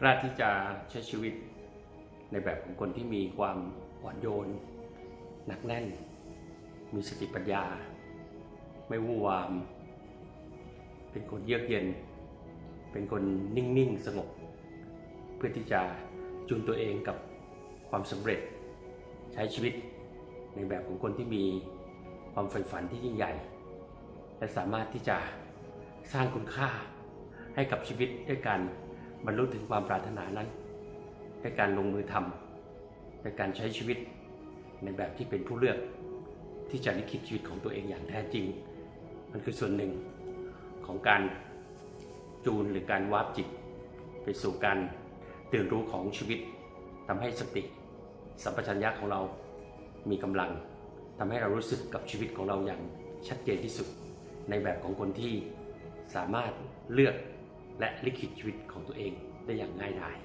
กล้าที่จะใช้ชีวิตในแบบของคนที่มีความอ่อนโยน หนักแน่น มีสติปัญญา ไม่วู่นวาม เป็นคนเยือกเย็น เป็นคนนิ่งๆ สงบ เพื่อที่จะจูนตัวเองกับความสำเร็จ ใช้ชีวิตในแบบของคนที่มีความใฝ่ฝันที่ยิ่งใหญ่ และสามารถที่จะสร้างคุณค่าให้กับชีวิตด้วยการ บรรลุถึงความปรารถนานั้นด้วยการลงมือทำด้วยการใช้ชีวิตในแบบที่เป็นผู้เลือกที่จะลิขิตชีวิตของตัวเองอย่างแท้จริง มันคือส่วนหนึ่งของการจูนหรือการวาร์ปจิต ไปสู่การตื่นรู้ของชีวิตทำให้สติสัมปชัญญะของเรามีกำลังทำให้เรารู้สึกกับชีวิตของเราอย่างชัดเจนที่สุด ในแบบของคนที่สามารถเลือก และลิขิตชีวิตของตัวเองได้อย่างง่ายดาย